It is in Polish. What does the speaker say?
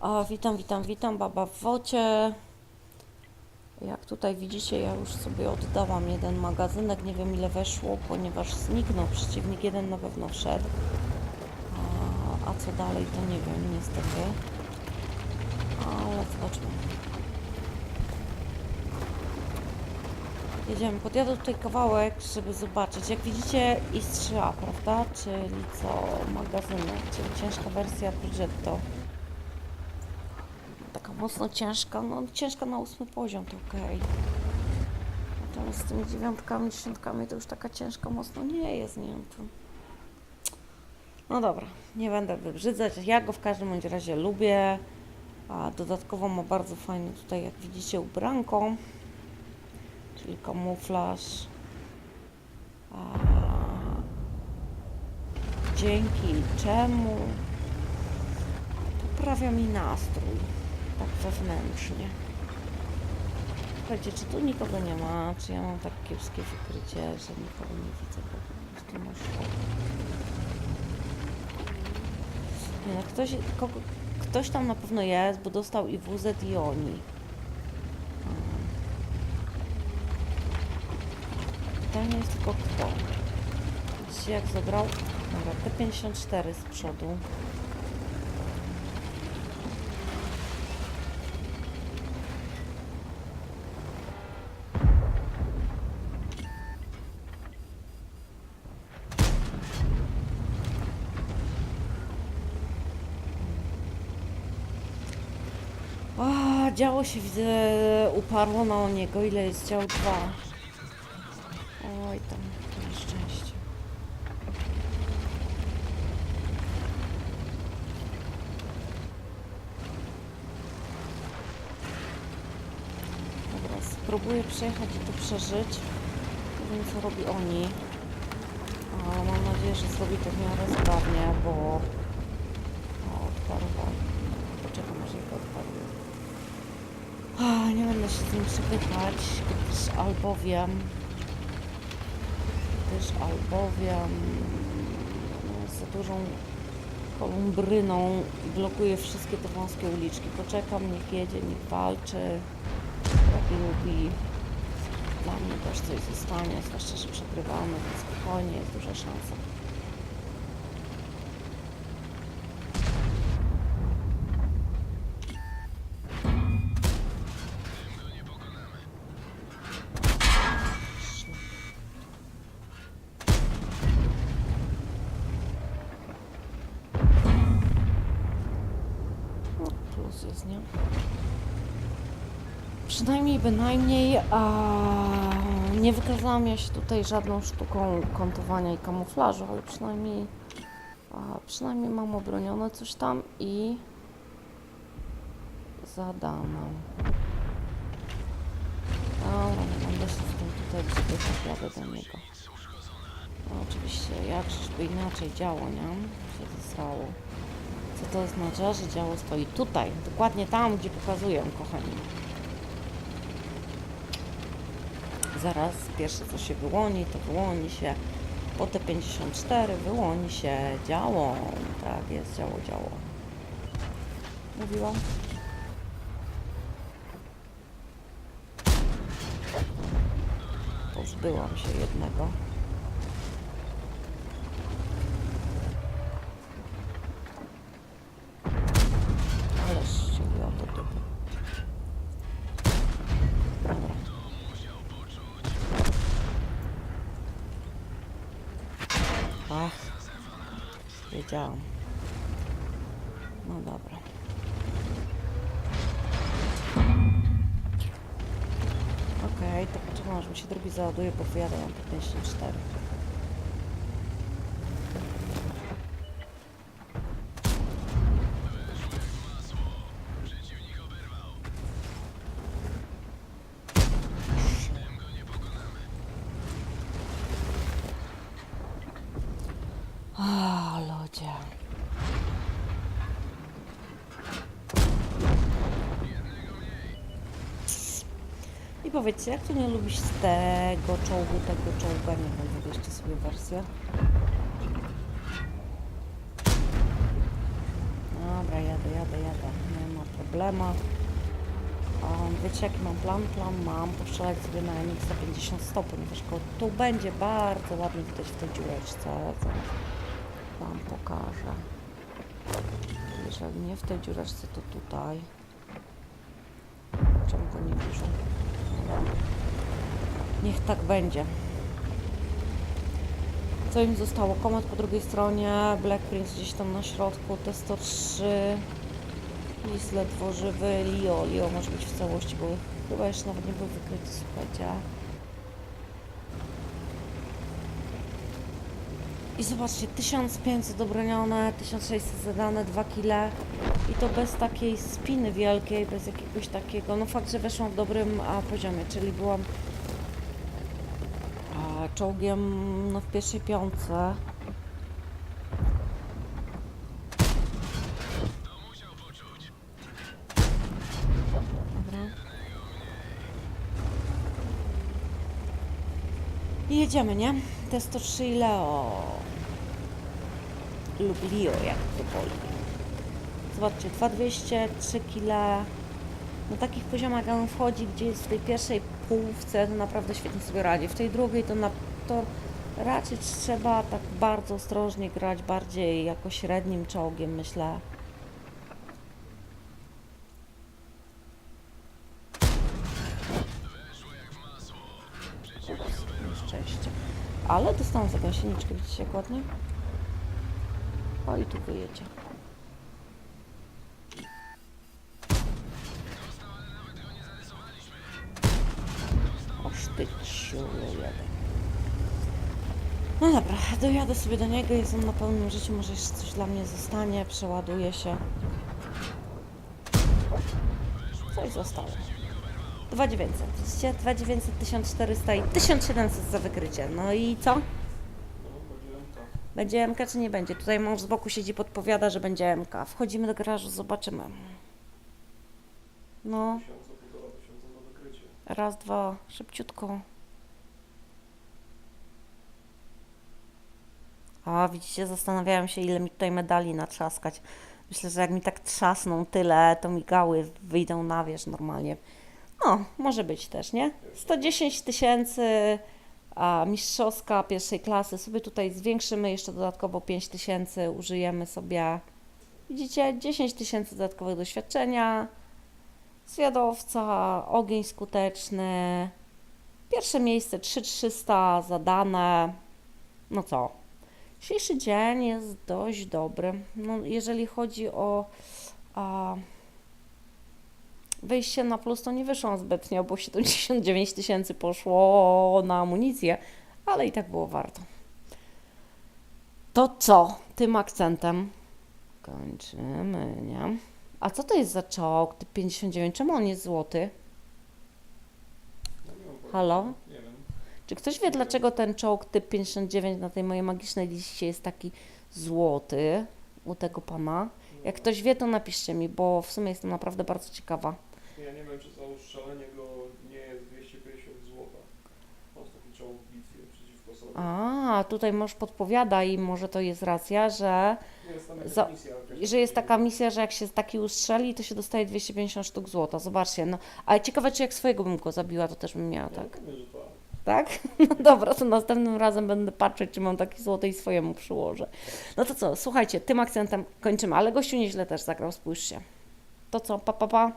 A, witam, witam, witam, baba w wocie. Jak tutaj widzicie, ja już sobie oddałam jeden magazynek, nie wiem ile weszło, ponieważ zniknął przeciwnik, jeden na pewno wszedł. A, a co dalej, to nie wiem, niestety. Ale zobaczmy. Jedziemy, podjadę tutaj kawałek, żeby zobaczyć. Jak widzicie, IS-3A, prawda? Czyli co, magazynek, czyli ciężka wersja Progetto. Mocno ciężka, no ciężka na ósmy poziom, to okej. Natomiast z tymi dziewiątkami, dziesiątkami to już taka ciężka mocno nie jest, nie wiem. To... No dobra, nie będę wybrzydzać. Ja go w każdym bądź razie lubię. A dodatkowo ma bardzo fajne tutaj, jak widzicie, ubranko, czyli kamuflaż. A... Dzięki czemu poprawia mi nastrój tak wewnętrznie. Słuchajcie, czy tu nikogo nie ma? Czy ja mam tak kiepskie wykrycie, że nikogo nie widzę po prostu na? Nie no, ktoś, kogo, ktoś tam na pewno jest, bo dostał i WZ i oni. Hmm. Pytanie jest tylko kto. Widzicie jak zagrał? Dobra, T54 z przodu. Działo się widzę, uparło na niego. Ile jest dział? Dwa. Oj tam, to nieszczęście. Dobra, spróbuję przejechać i to przeżyć. Wiem co robi oni. Ale mam nadzieję, że zrobi to w miarę sprawnie, bo... O, odparował. Poczekam, aż jego odparuję. Ah, Nie będę się z nim przepychać, gdyż albowiem... Gdyż albowiem... No, za dużą kolumbryną blokuje wszystkie te wąskie uliczki. Poczekam, niech jedzie, niech walczy. Jak lubi. Dla mnie też coś zostanie, zwłaszcza, że przegrywamy, spokojnie, jest duża szansa. Przynajmniej bynajmniej a, nie wykazałam ja się tutaj żadną sztuką kątowania i kamuflażu, ale przynajmniej a, przynajmniej mam obronione coś tam i zadano. Dobra, nie będę się z tym tutaj przybywać, jadę do niego. No, oczywiście, jakżeż by inaczej działo, nie? Się zesrało. Co to oznacza, że działo stoi tutaj, dokładnie tam, gdzie pokazuję, kochani. Zaraz pierwsze co się wyłoni, to wyłoni się po te 54 wyłoni się działo. Tak jest, działo, działo. Mówiłam. Pozbyłam się jednego. Ale strzeliłam do dupy. Dobra. Ach, wiedziałam. No dobra. Okej, to poczekam aż mi się drugi załaduje, bo wyjadę mam po 54. A, lodzie. I powiedzcie, jak tu nie lubisz tego czołgu, tego czołga, nie wiem, wybierzcie sobie wersję. Dobra, jadę, jadę, jadę. Nie ma problema. Um, wiecie jaki mam plan? Plan mam postrzelać sobie na NX za 50 stopni, ponieważ tu będzie bardzo ładnie widać w tej dziureczce. Zaraz Wam pokażę. Jeżeli nie w tej dziureczce, to tutaj. Czemu go nie piszą? Niech tak będzie. Co im zostało? Komet po drugiej stronie, Black Prince gdzieś tam na środku, T103, Lis ledwo żywy, Leo, Leo może być w całości, bo chyba jeszcze nawet nie był wykryty, słuchajcie. I zobaczcie, 1500 obronione, 1600 zadane, 2 kile i to bez takiej spiny wielkiej, bez jakiegoś takiego, no fakt, że weszłam w dobrym a, poziomie, czyli byłam a, czołgiem no, w pierwszej piątce. I jedziemy, nie? T103 i Leo. Lub Leo, jak to woli. Zobaczcie, 2200, 3 kile. Na takich poziomach, jak on wchodzi, gdzie jest w tej pierwszej półce, to naprawdę świetnie sobie radzi. W tej drugiej to, na, to raczej trzeba tak bardzo ostrożnie grać, bardziej jako średnim czołgiem, myślę. Ups, Nieszczęście. Ale dostałam za gąsieniczkę, widzicie jak ładnie? O i tu wyjedzie. No dobra, dojadę sobie do niego, jest on na pełnym życiu, może jeszcze coś dla mnie zostanie, przeładuje się. Coś zostało. 2900, widzicie? 2900, 1400 i 1700 za wykrycie. No i co? Będzie MK. Czy nie będzie? Tutaj mąż z boku siedzi, podpowiada, że będzie MK. Wchodzimy do garażu, zobaczymy. No, raz, dwa, szybciutko. A, widzicie, zastanawiałem się, ile mi tutaj medali natrzaskać. Myślę, że jak mi tak trzasną tyle, to mi gały wyjdą na wierzch normalnie. No, może być też, nie? 110 tysięcy, a mistrzowska pierwszej klasy. Sobie tutaj zwiększymy jeszcze dodatkowo 5 tysięcy, użyjemy sobie, widzicie, 10 tysięcy dodatkowego doświadczenia. Zwiadowca, ogień skuteczny. Pierwsze miejsce 3300 zadane. No co? Dzisiejszy dzień jest dość dobry. No, jeżeli chodzi o a, wyjście na plus, to nie wyszłam zbytnio, bo 79 tysięcy poszło na amunicję, ale i tak było warto. To co? Tym akcentem kończymy, nie? A co to jest za czołg? Typ 59, czemu on jest złoty? No. Halo? Nie wiem. Czy ktoś wie, dlaczego ten czołg typ 59 na tej mojej magicznej liście jest taki złoty u tego pana? Jak ktoś wie, to napiszcie mi, bo w sumie jestem naprawdę bardzo ciekawa. Ja nie wiem, czy za ustrzelenie go nie jest 250 zł. Masz taki czołg bitwy przeciwko sobie. A, tutaj może podpowiada i może to jest racja, że, Nie jest tam jakaś za- misja jakaś. że jest taka misja, że jak się taki ustrzeli, to się dostaje 250 sztuk złota. Zobaczcie, no. Ale ciekawe, czy jak swojego bym go zabiła, to też bym miała, No, tak? pewnie, że tak. Tak? No dobra, to następnym razem będę patrzeć, czy mam taki złoty i swojemu przyłożę. No to co, słuchajcie, tym akcentem kończymy, ale gościu nieźle też zagrał, spójrzcie. To co, pa pa pa.